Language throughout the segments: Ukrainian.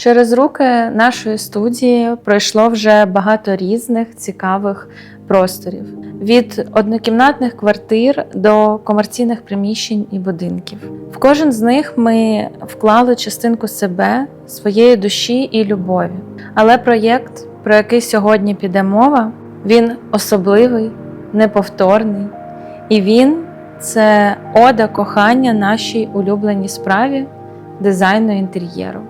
Через руки нашої студії пройшло вже багато різних цікавих просторів: від однокімнатних квартир до комерційних приміщень і будинків. В кожен з них ми вклали частинку себе, своєї душі і любові. Але проєкт, про який сьогодні піде мова, він особливий, неповторний, і він це ода кохання нашій улюбленій справі дизайну інтер'єру.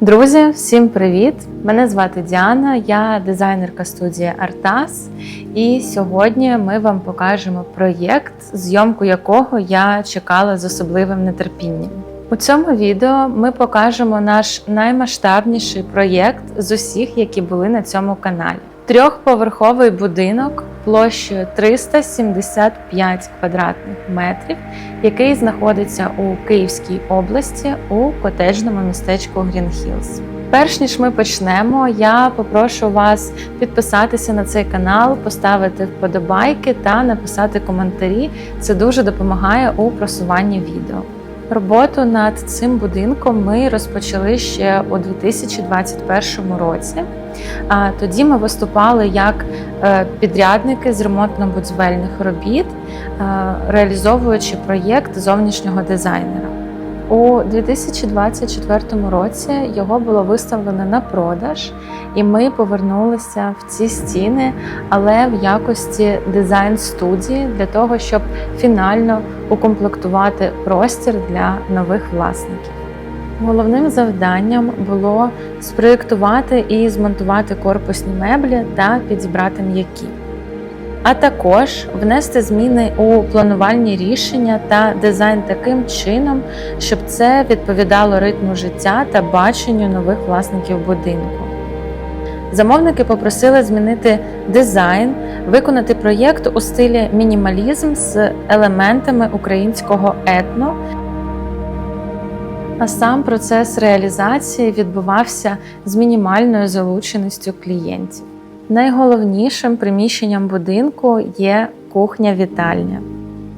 Друзі, всім привіт! Мене звати Діана, я дизайнерка студії Артас. І сьогодні ми вам покажемо проєкт, зйомку якого я чекала з особливим нетерпінням. У цьому відео ми покажемо наш наймасштабніший проєкт з усіх, які були на цьому каналі. Трьохповерховий будинок площею 375 квадратних метрів, який знаходиться у Київській області у котеджному містечку Грін Хілз. Перш ніж ми почнемо, я попрошу вас підписатися на цей канал, поставити вподобайки та написати коментарі. Це дуже допомагає у просуванні відео. Роботу над цим будинком ми розпочали ще у 2021 році. Тоді ми виступали як е, підрядники з ремонтно-будівельних робіт, реалізовуючи проєкт зовнішнього дизайнера. У 2024 році його було виставлено на продаж, і ми повернулися в ці стіни, але в якості дизайн-студії для того, щоб фінально укомплектувати простір для нових власників. Головним завданням було спроєктувати і змонтувати корпусні меблі та підібрати м'які, а також внести зміни у планувальні рішення та дизайн таким чином, щоб це відповідало ритму життя та баченню нових власників будинку. Замовники попросили змінити дизайн, виконати проєкт у стилі мінімалізм з елементами українського етно. А сам процес реалізації відбувався з мінімальною залученістю клієнтів. Найголовнішим приміщенням будинку є кухня-вітальня.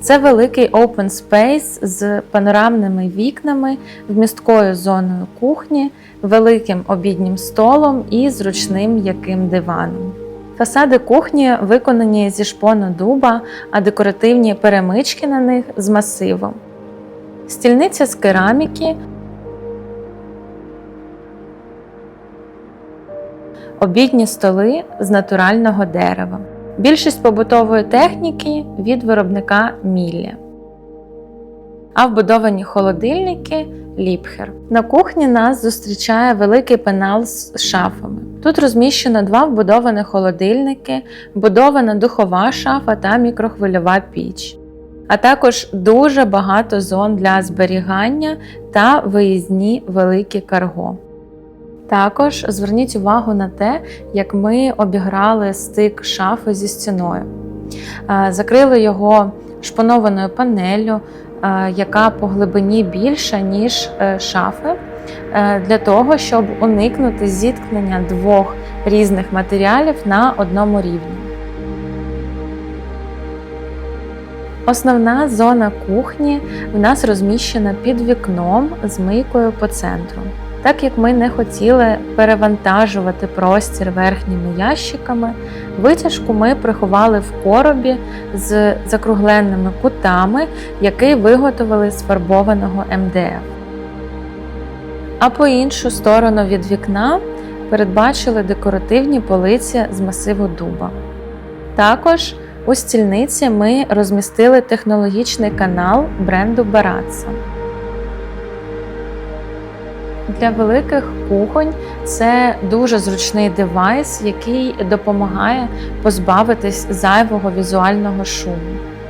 Це великий open space з панорамними вікнами, вмісткою зоною кухні, великим обіднім столом і зручним м'яким диваном. Фасади кухні виконані зі шпону дуба, а декоративні перемички на них з масивом. Стільниця з кераміки, обідні столи з натурального дерева. Більшість побутової техніки від виробника Міллі. А вбудовані холодильники Ліпхер. На кухні нас зустрічає великий пенал з шафами. Тут розміщено два вбудовані холодильники, вбудована духова шафа та мікрохвильова піч а також дуже багато зон для зберігання та виїзні великі карго. Також зверніть увагу на те, як ми обіграли стик шафи зі стіною. Закрили його шпанованою панеллю, яка по глибині більша, ніж е, шафи, е, для того, щоб уникнути зіткнення двох різних матеріалів на одному рівні. Основна зона кухні в нас розміщена під вікном з мийкою по центру. Так як ми не хотіли перевантажувати простір верхніми ящиками, витяжку ми приховали в коробі з закругленими кутами, який виготовили з фарбованого МДФ. А по іншу сторону від вікна передбачили декоративні полиці з масиву дуба. Також у стільниці ми розмістили технологічний канал бренду Baratza. Для великих кухонь це дуже зручний девайс, який допомагає позбавитись зайвого візуального шуму.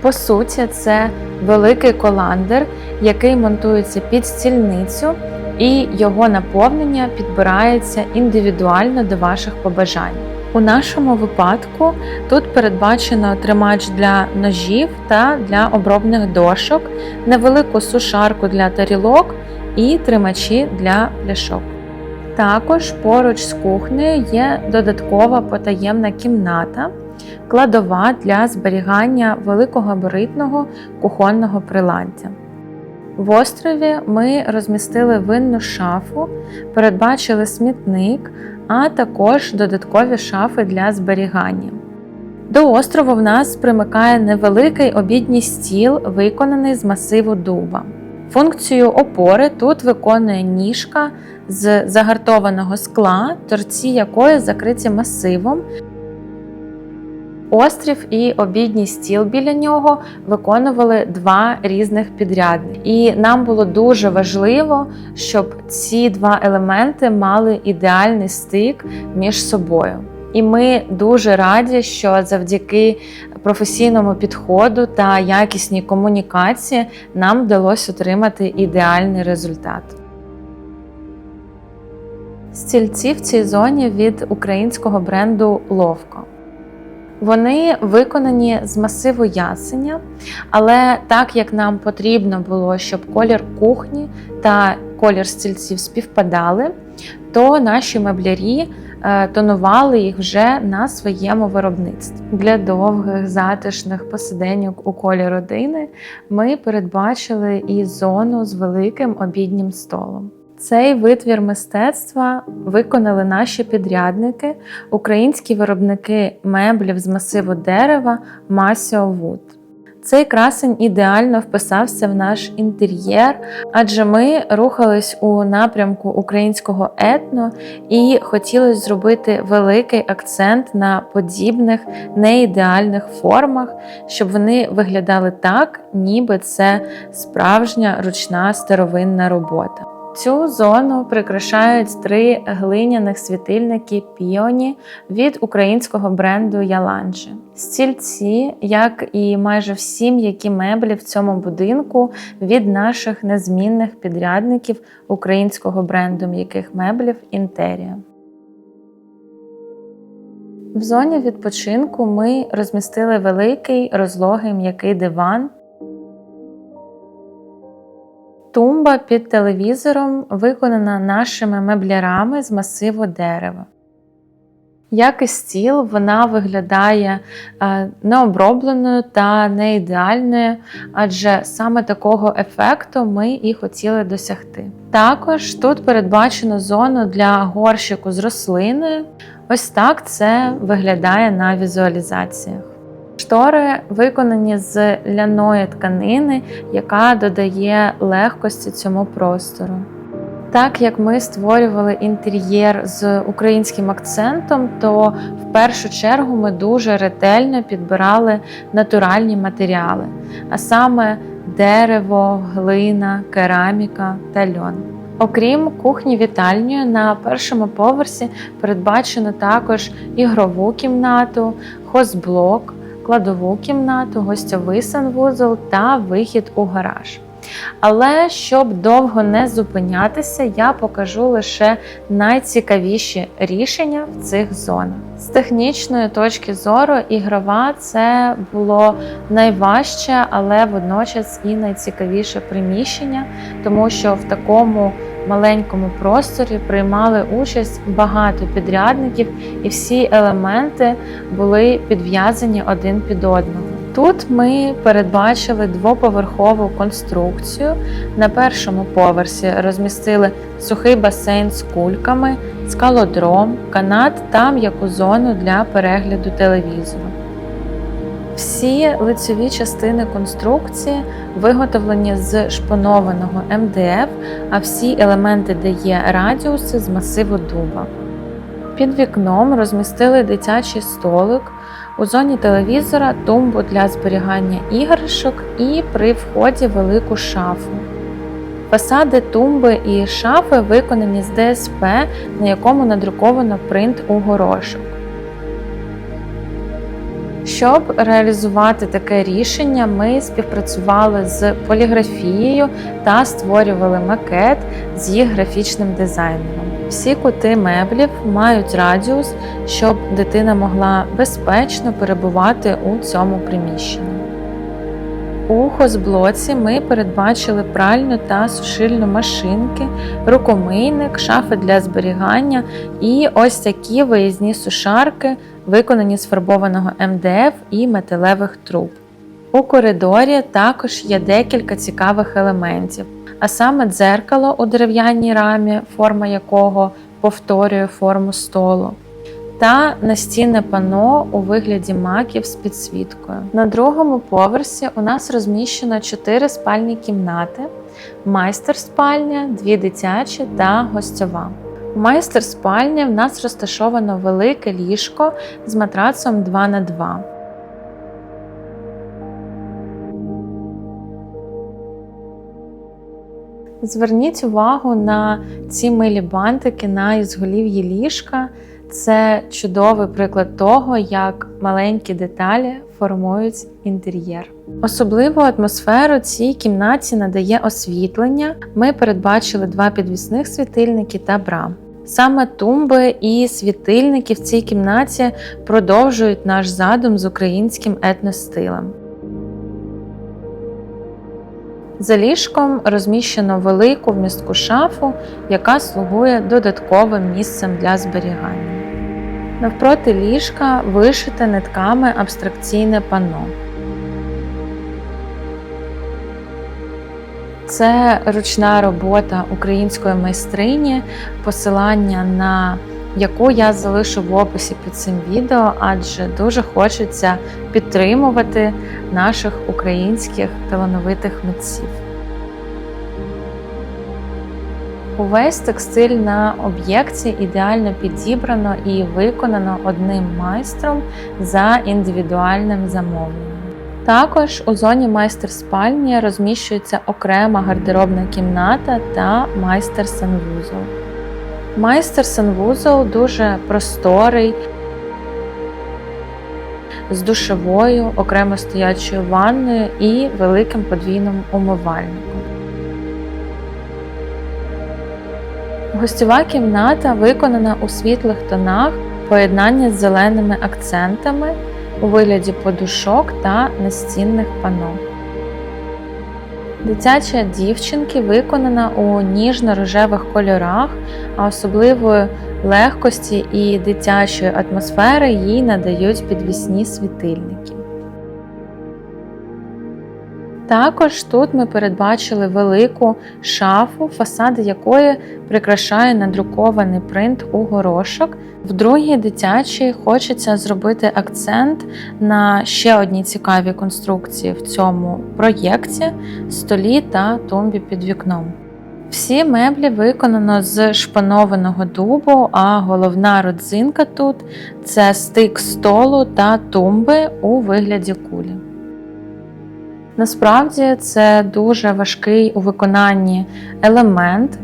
По суті, це великий коландер, який монтується під стільницю, і його наповнення підбирається індивідуально до ваших побажань. У нашому випадку тут передбачено тримач для ножів та для обробних дошок, невелику сушарку для тарілок і тримачі для пляшок. Також поруч з кухнею є додаткова потаємна кімната, кладова для зберігання великогабаритного кухонного приладдя. В острові ми розмістили винну шафу, передбачили смітник, а також додаткові шафи для зберігання. До острову в нас примикає невеликий обідній стіл, виконаний з масиву дуба. Функцію опори тут виконує ніжка з загартованого скла, торці якої закриті масивом. Острів і обідній стіл біля нього виконували два різних підрядники. І нам було дуже важливо, щоб ці два елементи мали ідеальний стик між собою. І ми дуже раді, що завдяки професійному підходу та якісній комунікації нам вдалося отримати ідеальний результат. Стільці в цій зоні від українського бренду Ловко. Вони виконані з масиву ясеня, але так як нам потрібно було, щоб колір кухні та колір стільців співпадали, то наші меблярі тонували їх вже на своєму виробництві. Для довгих затишних посиденьок у колі родини ми передбачили і зону з великим обіднім столом. Цей витвір мистецтва виконали наші підрядники, українські виробники меблів з масиву дерева Masio Wood. Цей красень ідеально вписався в наш інтер'єр, адже ми рухались у напрямку українського етно і хотілося зробити великий акцент на подібних неідеальних формах, щоб вони виглядали так, ніби це справжня ручна старовинна робота. Цю зону прикрашають три глиняних світильники піоні від українського бренду Яланджі. Стільці, як і майже всі м'які меблі в цьому будинку від наших незмінних підрядників українського бренду м'яких меблів Інтерія. В зоні відпочинку ми розмістили великий розлогий м'який диван. Тумба під телевізором виконана нашими меблярами з масиву дерева. Як і стіл, вона виглядає е, необробленою та не ідеальною, адже саме такого ефекту ми і хотіли досягти. Також тут передбачено зону для горщику з рослиною. Ось так це виглядає на візуалізаціях. Штори виконані з ляної тканини, яка додає легкості цьому простору. Так як ми створювали інтер'єр з українським акцентом, то в першу чергу ми дуже ретельно підбирали натуральні матеріали, а саме дерево, глина, кераміка та льон. Окрім кухні вітальні, на першому поверсі передбачено також ігрову кімнату, хозблок, кладову кімнату, гостьовий санвузол та вихід у гараж. Але щоб довго не зупинятися, я покажу лише найцікавіші рішення в цих зонах. З технічної точки зору, ігрова це було найважче, але водночас і найцікавіше приміщення, тому що в такому маленькому просторі приймали участь багато підрядників, і всі елементи були підв'язані один під одного. Тут ми передбачили двоповерхову конструкцію. На першому поверсі розмістили сухий басейн з кульками, скалодром, канат та м'яку зону для перегляду телевізору. Всі лицеві частини конструкції виготовлені з шпонованого МДФ, а всі елементи, де є радіуси з масиву дуба. Під вікном розмістили дитячий столик, у зоні телевізора тумбу для зберігання іграшок і при вході велику шафу. Фасади тумби і шафи виконані з ДСП, на якому надруковано принт у горошок. Щоб реалізувати таке рішення, ми співпрацювали з поліграфією та створювали макет з їх графічним дизайнером. Всі кути меблів мають радіус, щоб дитина могла безпечно перебувати у цьому приміщенні. У хозблоці ми передбачили пральну та сушильну машинки, рукомийник, шафи для зберігання і ось такі виїзні сушарки, виконані з фарбованого МДФ і металевих труб. У коридорі також є декілька цікавих елементів, а саме дзеркало у дерев'яній рамі, форма якого повторює форму столу, та настінне пано у вигляді маків з підсвіткою. На другому поверсі у нас розміщено чотири спальні кімнати: майстер спальня, дві дитячі та гостьова. У майстер спальні в нас розташовано велике ліжко з матрацом 2х2. Зверніть увагу на ці милі бантики на ізголів'ї ліжка. Це чудовий приклад того, як маленькі деталі формують інтер'єр. Особливу атмосферу цій кімнаті надає освітлення. Ми передбачили два підвісних світильники та бра. Саме тумби і світильники в цій кімнаті продовжують наш задум з українським етностилем. За ліжком розміщено велику вмістку шафу, яка слугує додатковим місцем для зберігання. Навпроти ліжка вишите нитками абстракційне панно. Це ручна робота української майстрині, посилання на яку я залишу в описі під цим відео, адже дуже хочеться підтримувати наших українських талановитих митців. Увесь текстиль на об'єкті ідеально підібрано і виконано одним майстром за індивідуальним замовленням. Також у зоні майстер спальні розміщується окрема гардеробна кімната та майстер санвузол. Майстер санвузол дуже просторий, з душовою, окремо стоячою ванною і великим подвійним умивальником. Гостьова кімната виконана у світлих тонах поєднання з зеленими акцентами у вигляді подушок та настінних пано. Дитяча дівчинки виконана у ніжно-рожевих кольорах, а особливої легкості і дитячої атмосфери їй надають підвісні світильники. Також тут ми передбачили велику шафу, фасади якої прикрашає надрукований принт у горошок. В другій дитячій хочеться зробити акцент на ще одній цікавій конструкції в цьому проєкті столі та тумбі під вікном. Всі меблі виконано з шпанованого дубу, а головна родзинка тут це стик столу та тумби у вигляді кулі. Насправді це дуже важкий у виконанні елемент,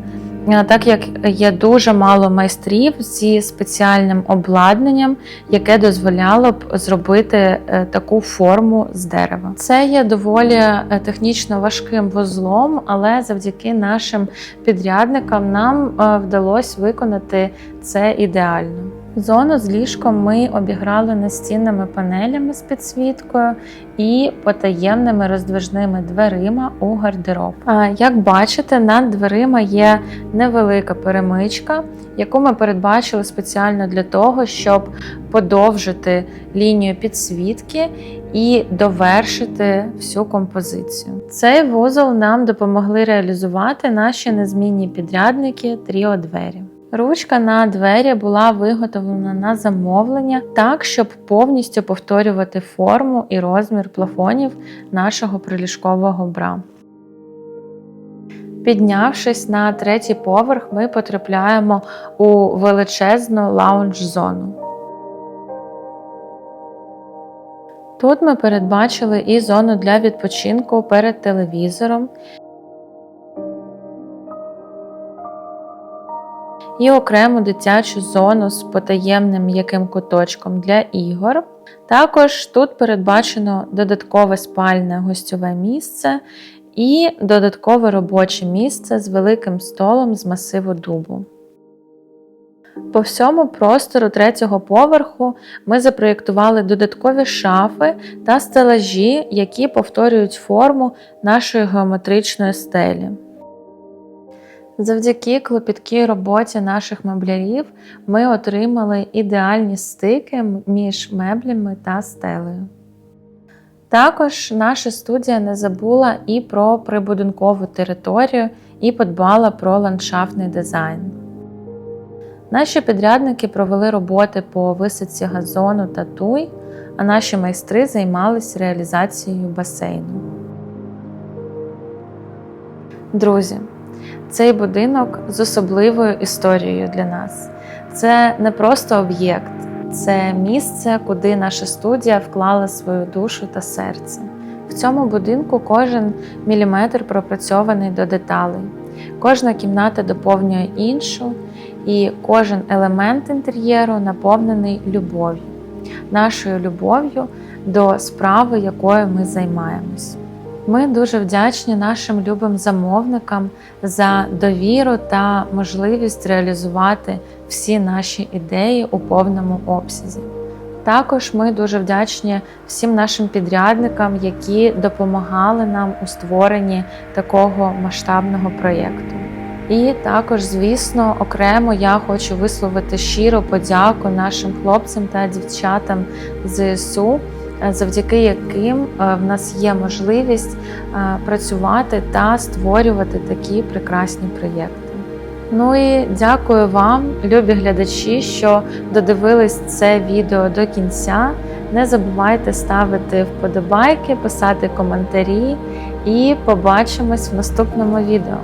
е, так як є дуже мало майстрів зі спеціальним обладнанням, яке дозволяло б зробити е, таку форму з дерева. Це є доволі е, технічно важким вузлом, але завдяки нашим підрядникам нам вдалося виконати це ідеально. Зону з ліжком ми обіграли настінними панелями з підсвіткою і потаємними роздвижними дверима у гардероб. Як бачите, над дверима є невелика перемичка, яку ми передбачили спеціально для того, щоб подовжити лінію підсвітки і довершити всю композицію. Цей вузол нам допомогли реалізувати наші незмінні підрядники Тріо двері. Ручка на двері була виготовлена на замовлення так, щоб повністю повторювати форму і розмір плафонів нашого приліжкового бра. Піднявшись на третій поверх, ми потрапляємо у величезну лаунж-зону. Тут ми передбачили і зону для відпочинку перед телевізором, і окрему дитячу зону з потаємним м'яким куточком для ігор. Також тут передбачено додаткове спальне гостьове місце і додаткове робоче місце з великим столом з масиву дубу. По всьому простору третього поверху ми запроєктували додаткові шафи та стелажі, які повторюють форму нашої геометричної стелі. Завдяки клопіткій роботі наших меблярів ми отримали ідеальні стики між меблями та стелею. Також наша студія не забула і про прибудинкову територію, і подбала про ландшафтний дизайн. Наші підрядники провели роботи по висадці газону та туй, а наші майстри займалися реалізацією басейну. Друзі, цей будинок з особливою історією для нас. Це не просто об'єкт, це місце, куди наша студія вклала свою душу та серце. В цьому будинку кожен міліметр пропрацьований до деталей, кожна кімната доповнює іншу, і кожен елемент інтер'єру наповнений любов'ю, нашою любов'ю до справи, якою ми займаємось. Ми дуже вдячні нашим любим замовникам за довіру та можливість реалізувати всі наші ідеї у повному обсязі. Також ми дуже вдячні всім нашим підрядникам, які допомагали нам у створенні такого масштабного проєкту. І також, звісно, окремо я хочу висловити щиру подяку нашим хлопцям та дівчатам ЗСУ, завдяки яким е, в нас є можливість е, працювати та створювати такі прекрасні проєкти. Ну і дякую вам, любі глядачі, що додивились це відео до кінця. Не забувайте ставити вподобайки, писати коментарі і побачимось в наступному відео.